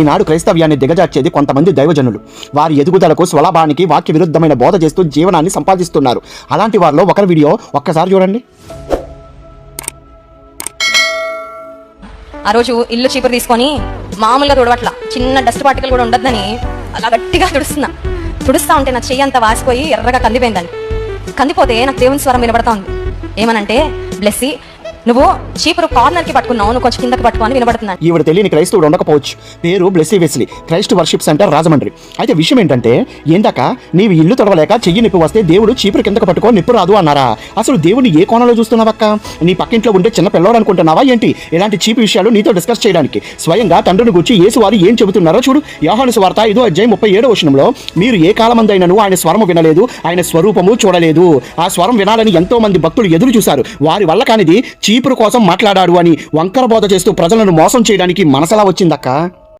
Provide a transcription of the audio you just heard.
ఈనాడు క్రైస్తవ్యాన్ని దిగజార్చేది కొంతమంది దైవజనులు. వారి ఎదుగుదలకు స్వలాభానికి వాక్య విరుద్ధమైన బోధ చేస్తూ జీవనాన్ని సంపాదిస్తున్నారు. అలాంటి వారిలో ఒకరి వీడియో ఒక్కసారి చూడండి. ఆ రోజు ఇల్లు చీపురు తీసుకొని మామూలుగా తుడవట్ల. చిన్న డస్ట్ పార్టికల్ కూడా ఉండద్దని అలా గట్టిగా తుడుస్తున్నా. తుడుస్తా ఉంటే నా చెయ్యి అంతా వాసిపోయి ఎర్రగా కందిపోయిందని. కందిపోతే నాకు దేవుని స్వరం వినబడతా ఉంది. ఏమనంటే బ్లెస్సి నువ్వు చీపురు కార్నర్కి పట్టుకున్నావు నువ్వు కొంచెం కిందకి పట్టుకో అని వినబడుతున్నాను ఈవిడ తెలియని క్రైస్తవుడు ఉండకపోవచ్చు. పేరు Blessy Wesley Christ worship centre Rajahmundry. అయితే విషయం ఏంటంటే ఏందాక నీవు ఇల్లు తొడవలేక చెయ్యి నిప్పు వస్తే దేవుడు చీపురు కిందకు పట్టుకో నిప్పు రాదు అన్నారా? అసలు దేవుడిని ఏ కోణంలో చూస్తున్నావక్క నీ పక్కింట్లో ఉండే చిన్న పిల్లోడు అనుకుంటున్నావా ఏంటి? ఇలాంటి చీపు విషయాలు నీతో డిస్కస్ చేయడానికి. స్వయంగా తండ్రిని గురించి యేసు వారు ఏం చెబుతున్నారో చూడు. యోహాను వార్త ఇదో అధ్యాయం ముప్పై ఏడో వచనంలో మీరు ఏ కాలమందైనను ఆయన స్వరము వినలేదు ఆయన స్వరూపము చూడలేదు. ఆ స్వరం వినాలని ఎంతో మంది భక్తులు ఎదురు చూశారు. వారి వల్ల కానిది చీపురు కోసం మాట్లాడాడు అని వంకరబోధ చేస్తూ ప్రజలను మోసం చేయడానికి మనసలా వచ్చిందక్క?